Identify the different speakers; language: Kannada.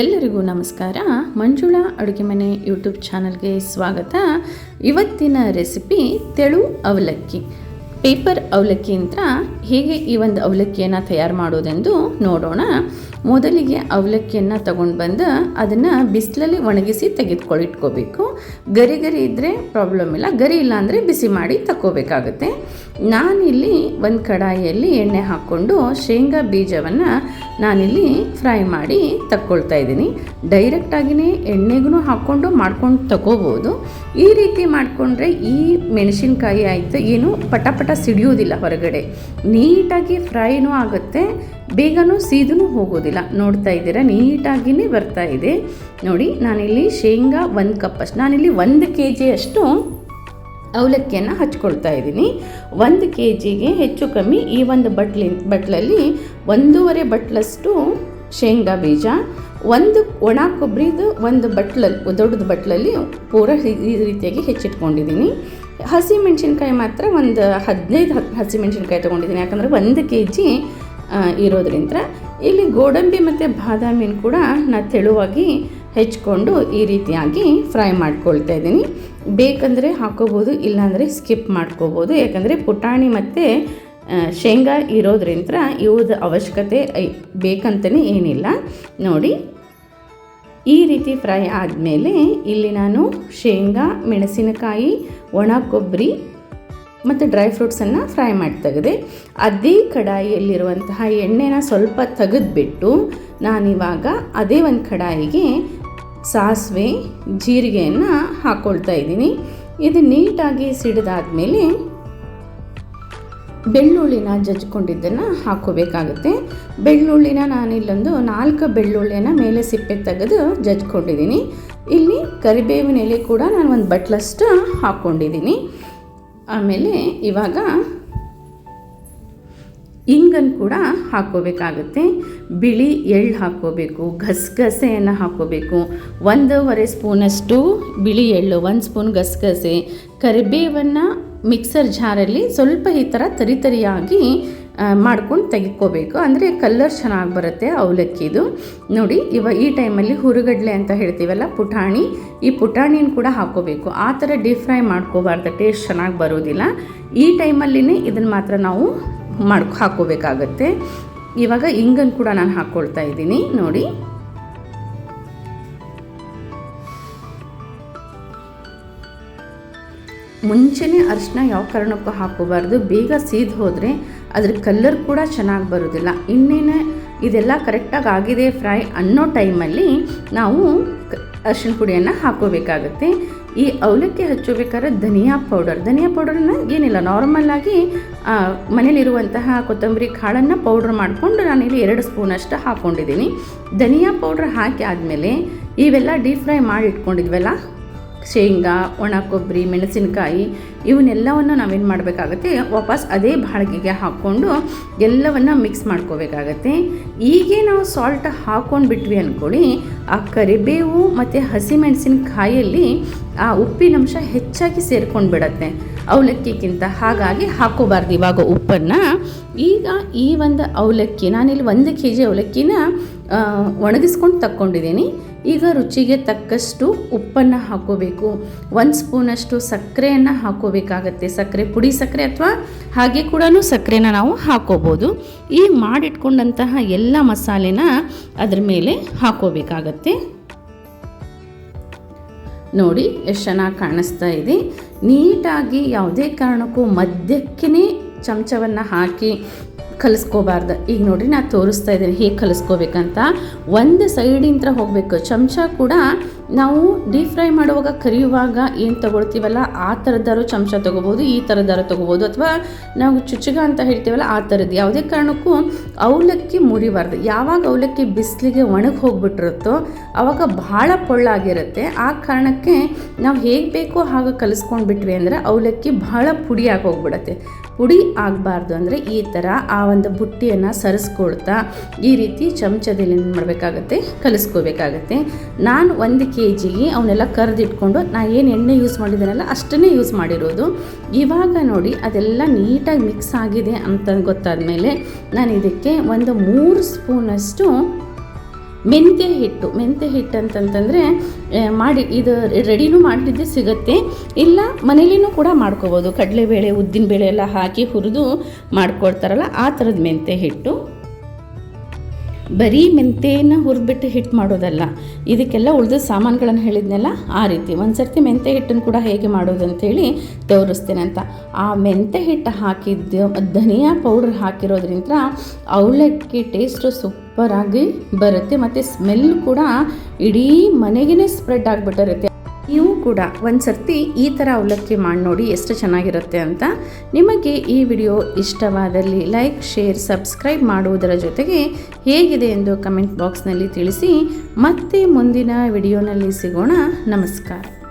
Speaker 1: ಎಲ್ಲರಿಗೂ ನಮಸ್ಕಾರ. ಮಂಜುಳಾ ಅಡುಗೆ ಮನೆ ಯೂಟ್ಯೂಬ್ ಚಾನಲ್ಗೆ ಸ್ವಾಗತ. ಇವತ್ತಿನ ರೆಸಿಪಿ ತೆಳು ಅವಲಕ್ಕಿ. ಪೇಪರ್ ಅವಲಕ್ಕಿ ಅಂತ ಹೇಗೆ ಈ ಒಂದು ಅವಲಕ್ಕಿಯನ್ನು ತಯಾರು ಮಾಡೋದೆಂದು ನೋಡೋಣ. ಮೊದಲಿಗೆ ಅವಲಕ್ಕಿಯನ್ನು ತಗೊಂಡು ಬಂದು ಅದನ್ನು ಬಿಸಿಲಲ್ಲಿ ಒಣಗಿಸಿ ತೆಗೆದುಕೊಳ್ಳಿಟ್ಕೋಬೇಕು ಗರಿ ಗರಿ ಇದ್ದರೆ ಪ್ರಾಬ್ಲಮ್ ಇಲ್ಲ, ಗರಿ ಇಲ್ಲ ಅಂದರೆ ಬಿಸಿ ಮಾಡಿ ತಗೋಬೇಕಾಗುತ್ತೆ ನಾನಿಲ್ಲಿ ಒಂದು ಕಡಾಯಿಯಲ್ಲಿ ಎಣ್ಣೆ ಹಾಕ್ಕೊಂಡು ಶೇಂಗಾ ಬೀಜವನ್ನು ನಾನಿಲ್ಲಿ ಫ್ರೈ ಮಾಡಿ ತಕ್ಕೊಳ್ತಾ ಇದ್ದೀನಿ. ಡೈರೆಕ್ಟಾಗಿಯೇ ಎಣ್ಣೆಗೂ ಹಾಕ್ಕೊಂಡು ಮಾಡ್ಕೊಂಡು ತಗೋಬೋದು ಈ ರೀತಿ ಮಾಡಿಕೊಂಡ್ರೆ ಈ ಮೆಣಸಿನ್ಕಾಯಿ ಆಯಿತು ಏನು ಪಟ ಪಟ ಸಿಡಿಯೋದಿಲ್ಲ ಹೊರಗಡೆ. ನೀಟಾಗಿ ಫ್ರೈನೂ ಆಗುತ್ತೆ, ಬೇಗನೂ ಸೀದೂ ಹೋಗೋದಿಲ್ಲ. ನೋಡ್ತಾ ಇದ್ದೀರಾ ನೀಟಾಗಿಯೇ ಬರ್ತಾ ಇದೆ. ನೋಡಿ, ನಾನಿಲ್ಲಿ ಶೇಂಗಾ ಒಂದು ಕಪ್ಪಷ್ಟು ನಾನಿಲ್ಲಿ ಒಂದು ಕೆ ಜಿಯಷ್ಟು ಅವಲಕ್ಕಿಯನ್ನು ಹಚ್ಕೊಳ್ತಾ ಇದ್ದೀನಿ. ಒಂದು ಕೆ ಜಿಗೆ ಹೆಚ್ಚು ಕಮ್ಮಿ ಈ ಒಂದು ಬಟ್ಲಿ, ಬಟ್ಲಲ್ಲಿ ಒಂದೂವರೆ ಬಟ್ಲಷ್ಟು ಶೇಂಗಾ ಬೀಜ, ಒಂದು ಒಣ ಕೊಬ್ಬರಿದು ಒಂದು ಬಟ್ಲಲ್ಲಿ ದೊಡ್ಡದು ಬಟ್ಲಲ್ಲಿ ಪೂರ ಈ ರೀತಿಯಾಗಿ ಹೆಚ್ಚಿಟ್ಕೊಂಡಿದ್ದೀನಿ. ಹಸಿ ಮೆಣಸಿನ್ಕಾಯಿ ಮಾತ್ರ ಒಂದು ಹದಿನೈದು ಹಸಿ ಮೆಣಸಿನ್ಕಾಯಿ ತೊಗೊಂಡಿದ್ದೀನಿ. ಯಾಕಂದರೆ ಒಂದು ಕೆ ಜಿ ಇರೋದ್ರಿಂದ ಇಲ್ಲಿ ಗೋಡಂಬಿ ಮತ್ತು ಬಾದಾಮಿನ ಕೂಡ ನಾನು ತೆಳುವಾಗಿ ಹೆಚ್ಕೊಂಡು ಈ ರೀತಿಯಾಗಿ ಫ್ರೈ ಮಾಡ್ಕೊಳ್ತಾ ಇದ್ದೀನಿ. ಬೇಕಂದರೆ ಹಾಕೋಬೋದು, ಇಲ್ಲಾಂದರೆ ಸ್ಕಿಪ್ ಮಾಡ್ಕೋಬೋದು. ಯಾಕಂದರೆ ಪುಟಾಣಿ ಮತ್ತು ಶೇಂಗಾ ಇರೋದ್ರಿಂದ ಇವ್ದ ಅವಶ್ಯಕತೆ ಬೇಕಂತಲೇ ಏನಿಲ್ಲ. ನೋಡಿ, ಈ ರೀತಿ ಫ್ರೈ ಆದಮೇಲೆ ಇಲ್ಲಿ ನಾನು ಶೇಂಗಾ, ಮೆಣಸಿನಕಾಯಿ, ಒಣ ಕೊಬ್ಬರಿ ಮತ್ತು ಡ್ರೈ ಫ್ರೂಟ್ಸನ್ನು ಫ್ರೈ ಮಾಡಿ ತೆಗೆದೆ, ಅದೇ ಕಡಾಯಿಯಲ್ಲಿರುವಂತಹ ಎಣ್ಣೆನ ಸ್ವಲ್ಪ ತೆಗೆದುಬಿಟ್ಟು ನಾನಿವಾಗ ಅದೇ ಒಂದು ಕಡಾಯಿಗೆ ಸಾಸಿವೆ, ಜೀರಿಗೆಯನ್ನು ಹಾಕ್ಕೊಳ್ತಾ ಇದ್ದೀನಿ. ಇದು ನೀಟಾಗಿ ಸಿಡಿದಾದ್ಮೇಲೆ ಬೆಳ್ಳುಳ್ಳಿನ ಜಜ್ಕೊಂಡಿದ್ದನ್ನು ಹಾಕ್ಕೋಬೇಕಾಗುತ್ತೆ. ಬೆಳ್ಳುಳ್ಳಿನ ನಾನಿಲ್ಲೊಂದು ನಾಲ್ಕು ಬೆಳ್ಳುಳ್ಳಿನ ಮೇಲೆ ಸಿಪ್ಪೆ ತೆಗೆದು ಜಜ್ಕೊಂಡಿದ್ದೀನಿ ಇಲ್ಲಿ ಕರಿಬೇವಿನ ಎಲೆ ಕೂಡ ನಾನು ಒಂದು ಬಟ್ಲಷ್ಟು ಹಾಕ್ಕೊಂಡಿದ್ದೀನಿ. ಆಮೇಲೆ ಇವಾಗ ಇಂಗನ್ನು ಕೂಡ ಹಾಕ್ಕೋಬೇಕಾಗುತ್ತೆ. ಬಿಳಿ ಎಳ್ಳು ಹಾಕ್ಕೋಬೇಕು ಗಸಗಸೆಯನ್ನು ಹಾಕ್ಕೋಬೇಕು. ಒಂದೂವರೆ ಸ್ಪೂನಷ್ಟು ಬಿಳಿ ಎಳ್ಳು, ಒಂದು ಸ್ಪೂನ್ ಗಸಗಸೆ ಕರಿಬೇವನ್ನು ಮಿಕ್ಸರ್ ಜಾರಲ್ಲಿ ಸ್ವಲ್ಪ ಈ ಥರ ತರಿತರಿಯಾಗಿ ಮಾಡ್ಕೊಂಡು ತೆಗೆದ್ಕೋಬೇಕು. ಅಂದರೆ ಕಲ್ಲರ್ ಚೆನ್ನಾಗಿ ಬರುತ್ತೆ ಅವಲಕ್ಕಿದು. ನೋಡಿ, ಇವ ಈ ಟೈಮಲ್ಲಿ ಹುರುಗಡಲೆ ಅಂತ ಹೇಳ್ತೀವಲ್ಲ, ಪುಟಾಣಿ. ಈ ಪುಟಾಣಿನ ಕೂಡ ಹಾಕ್ಕೋಬೇಕು. ಆ ಥರ ಡೀಪ್ ಫ್ರೈ ಮಾಡ್ಕೋಬಾರ್ದು, ಟೇಸ್ಟ್ ಚೆನ್ನಾಗಿ ಬರೋದಿಲ್ಲ. ಈ ಟೈಮಲ್ಲಿನೇ ಇದನ್ನು ಮಾತ್ರ ನಾವು ಮಾಡಿ ಹಾಕ್ಕೋಬೇಕಾಗತ್ತೆ. ಇವಾಗ ಇಂಗನ್ನು ಕೂಡ ನಾನು ಹಾಕ್ಕೊಳ್ತಾ ಇದ್ದೀನಿ, ನೋಡಿ. ಮುಂಚೆನೇ ಅರಿಶಿನ ಯಾವ ಕಾರಣಕ್ಕೂ ಹಾಕೋಬಾರ್ದು ಬೇಗ ಸೀದ್ ಹೋದರೆ ಅದ್ರ ಕಲ್ಲರ್ ಕೂಡ ಚೆನ್ನಾಗಿ ಬರೋದಿಲ್ಲ. ಇನ್ನೇನು ಇದೆಲ್ಲ ಕರೆಕ್ಟಾಗಿ ಆಗಿದೆ ಫ್ರೈ ಅನ್ನೋ ಟೈಮಲ್ಲಿ ನಾವು ಅರ್ಶಿನ ಪುಡಿಯನ್ನು ಹಾಕೋಬೇಕಾಗತ್ತೆ ಈ ಅವಲಕ್ಕಿ ಹಚ್ಚಬೇಕಾದ್ರೆ ಧನಿಯಾ ಪೌಡರ್ ಧನಿಯಾ ಪೌಡರ್ನ ಏನಿಲ್ಲ ನಾರ್ಮಲ್ಲಾಗಿ ಮನೇಲಿರುವಂತಹ ಕೊತ್ತಂಬರಿ ಕಾಳನ್ನು ಪೌಡ್ರ್ ಮಾಡಿಕೊಂಡು ನಾನಿಲ್ಲಿ ಎರಡು ಸ್ಪೂನಷ್ಟು ಹಾಕ್ಕೊಂಡಿದ್ದೀನಿ ಧನಿಯಾ ಪೌಡ್ರ್ ಹಾಕಿ ಆದಮೇಲೆ ಇವೆಲ್ಲ ಡೀಪ್ ಫ್ರೈ ಮಾಡಿ ಇಟ್ಕೊಂಡಿದ್ವಲ್ಲ ಶೇಂಗಾ, ಒಣ ಕೊಬ್ಬರಿ, ಮೆಣಸಿನಕಾಯಿ ಇವನ್ನೆಲ್ಲವನ್ನು ನಾವೇನು ಮಾಡಬೇಕಾಗತ್ತೆ, ವಾಪಸ್ ಅದೇ ಬಾಳಿಗೆಗೆ ಹಾಕ್ಕೊಂಡು ಎಲ್ಲವನ್ನು ಮಿಕ್ಸ್ ಮಾಡ್ಕೋಬೇಕಾಗತ್ತೆ. ಹೀಗೆ ನಾವು ಸಾಲ್ಟ್ ಹಾಕ್ಕೊಂಡು ಬಿಟ್ವಿ ಅಂದ್ಕೊಳ್ಳಿ ಆ ಕರಿಬೇವು ಮತ್ತು ಹಸಿಮೆಣಸಿನಕಾಯಲ್ಲಿ ಆ ಉಪ್ಪಿನಂಶ ಹೆಚ್ಚಾಗಿ ಸೇರ್ಕೊಂಡು ಬಿಡತ್ತೆ. ಅವಲಕ್ಕಿಗಿಂತ ಹಾಗಾಗಿ ಹಾಕೋಬಾರ್ದು ಇವಾಗ ಉಪ್ಪನ್ನು. ಈಗ ಈ ಒಂದು ಅವಲಕ್ಕಿ, ನಾನಿಲ್ಲಿ ಒಂದು ಕೆ ಜಿ ಅವಲಕ್ಕಿನ ಒಣಗಿಸ್ಕೊಂಡು ತಕ್ಕೊಂಡಿದ್ದೀನಿ. ಈಗ ರುಚಿಗೆ ತಕ್ಕಷ್ಟು ಉಪ್ಪನ್ನು ಹಾಕೋಬೇಕು. ಒಂದು ಸ್ಪೂನಷ್ಟು ಸಕ್ಕರೆಯನ್ನು ಹಾಕೋಬೇಕಾಗತ್ತೆ. ಸಕ್ಕರೆ ಪುಡಿ ಸಕ್ಕರೆ ಅಥವಾ ಹಾಗೆ ಕೂಡ ಸಕ್ಕರೆನ ನಾವು ಹಾಕೋಬೋದು. ಈ ಮಾಡಿಟ್ಕೊಂಡಂತಹ ಎಲ್ಲ ಮಸಾಲೆನ ಅದ್ರ ಮೇಲೆ ಹಾಕೋಬೇಕಾಗತ್ತೆ. ನೋಡಿ, ಎಷ್ಟು ಚೆನ್ನಾಗಿ ಕಾಣಿಸ್ತಾ ಇದೆ. ನೀಟಾಗಿ ಯಾವುದೇ ಕಾರಣಕ್ಕೂ ಮಧ್ಯಕ್ಕೇ ಚಮಚವನ್ನು ಹಾಕಿ ಕಲಿಸ್ಕೋಬಾರ್ದು. ಈಗ ನೋಡಿರಿ ನಾನು ತೋರಿಸ್ತಾ ಇದ್ದೀನಿ ಹೇಗೆ ಕಲಿಸ್ಕೋಬೇಕಂತ. ಒಂದು ಸೈಡಿಂದ ಹೋಗಬೇಕು. ಚಮಚ ಕೂಡ ನಾವು ಡೀಪ್ ಫ್ರೈ ಮಾಡುವಾಗ ಕರಿಯುವಾಗ ಏನು ತೊಗೊಳ್ತೀವಲ್ಲ, ಆ ಥರದ್ದಾರು ಚಮಚ ತೊಗೋಬೋದು, ಈ ಥರದ್ದಾರು ತೊಗೋಬೋದು, ಅಥವಾ ನಾವು ಚುಚ್ಚುಗ ಅಂತ ಹೇಳ್ತೀವಲ್ಲ, ಆ ಥರದ್ದು ಯಾವುದೇ ಕಾರಣಕ್ಕೂ ಅವಲಕ್ಕಿ ಮುರಿಬಾರ್ದು. ಯಾವಾಗ ಅವಲಕ್ಕಿ ಬಿಸಿಲಿಗೆ ಒಣಗಿ ಹೋಗ್ಬಿಟ್ಟಿರುತ್ತೋ ಆವಾಗ ಭಾಳ ಪೊಳ್ಳಾಗಿರುತ್ತೆ. ಆ ಕಾರಣಕ್ಕೆ ನಾವು ಹೇಗೆ ಬೇಕೋ ಹಾಗೆ ಕಲಿಸ್ಕೊಂಡ್ಬಿಟ್ವಿ ಅಂದರೆ ಅವಲಕ್ಕಿ ಭಾಳ ಪುಡಿಯಾಗಿ ಹೋಗ್ಬಿಡತ್ತೆ ಪುಡಿ ಆಗಬಾರ್ದು ಅಂದರೆ ಈ ಥರ ಆ ಒಂದು ಬುಟ್ಟಿಯನ್ನು ಸರಿಸ್ಕೊಳ್ತಾ ಈ ರೀತಿ ಚಮಚದಲ್ಲಿ ಏನು ಮಾಡಬೇಕಾಗತ್ತೆ, ಕಲಿಸ್ಕೋಬೇಕಾಗತ್ತೆ. ನಾನು ಒಂದು ಕೆ ಜಿಗೆ ಅವನ್ನೆಲ್ಲ ಕರೆದಿಟ್ಕೊಂಡು ನಾನು ಏನು ಎಣ್ಣೆ ಯೂಸ್ ಮಾಡಿದ್ದೀನಲ್ಲ ಅಷ್ಟನ್ನೇ ಯೂಸ್ ಮಾಡಿರೋದು. ಇವಾಗ ನೋಡಿ ಅದೆಲ್ಲ ನೀಟಾಗಿ ಮಿಕ್ಸ್ ಆಗಿದೆ ಅಂತ ಗೊತ್ತಾದ ಮೇಲೆ ನಾನು ಇದಕ್ಕೆ ಒಂದು ಮೂರು ಸ್ಪೂನಷ್ಟು ಮೆಂತ್ಯ ಹಿಟ್ಟು ಮೆಂತ್ಯ ಹಿಟ್ಟು ಅಂತಂತಂದರೆ ಮಾಡಿ, ಇದು ರೆಡಿನೂ ಮಾಡಿದ್ದೆ ಸಿಗುತ್ತೆ. ಇಲ್ಲ, ಮನೇಲಿನೂ ಕೂಡ ಮಾಡ್ಕೋಬೋದು. ಕಡಲೆಬೇಳೆ, ಉದ್ದಿನಬೇಳೆ ಎಲ್ಲ ಹಾಕಿ ಹುರಿದು ಮಾಡ್ಕೊಡ್ತಾರಲ್ಲ, ಆ ಥರದ ಮೆಂತ್ಯ ಹಿಟ್ಟು. ಬರೀ ಮೆಂತೆನ ಹುರಿದ್ಬಿಟ್ಟು ಹಿಟ್ಟು ಮಾಡೋದಲ್ಲ, ಇದಕ್ಕೆಲ್ಲ ಉಳಿದ ಸಾಮಾನುಗಳನ್ನು ಹೇಳಿದ್ನಲ್ಲ, ಆ ರೀತಿ. ಒಂದು ಸರ್ತಿ ಮೆಂತೆ ಹಿಟ್ಟನ್ನು ಕೂಡ ಹೇಗೆ ಮಾಡೋದು ಅಂತೇಳಿ ತೋರಿಸ್ತೇನೆ ಅಂತ ಆ ಮೆಂತೆ ಹಿಟ್ಟು ಹಾಕಿದ್ದು, ಧನಿಯಾ ಪೌಡ್ರ್ ಹಾಕಿರೋದ್ರಿಂದ ಅವಲಕ್ಕಿ ಟೇಸ್ಟು ಸೂಪರಾಗಿ ಬರುತ್ತೆ, ಮತ್ತು ಸ್ಮೆಲ್ ಕೂಡ ಇಡೀ ಮನೆಗೇ ಸ್ಪ್ರೆಡ್ ಆಗಿಬಿಟ್ಟಿರುತ್ತೆ. ನೀವು ಕೂಡ ಒಂದು ಸರ್ತಿ ಈ ಥರ ಅವಲಕ್ಕಿ ಮಾಡಿ ನೋಡಿ ಎಷ್ಟು ಚೆನ್ನಾಗಿರುತ್ತೆ ಅಂತ. ನಿಮಗೆ ಈ ವಿಡಿಯೋ ಇಷ್ಟವಾದಲ್ಲಿ ಲೈಕ್, ಶೇರ್, ಸಬ್ಸ್ಕ್ರೈಬ್ ಮಾಡುವುದರ ಜೊತೆಗೆ ಹೇಗಿದೆ ಎಂದು ಕಮೆಂಟ್ ಬಾಕ್ಸ್ನಲ್ಲಿ ತಿಳಿಸಿ. ಮತ್ತೆ ಮುಂದಿನ ವಿಡಿಯೋನಲ್ಲಿ ಸಿಗೋಣ. ನಮಸ್ಕಾರ.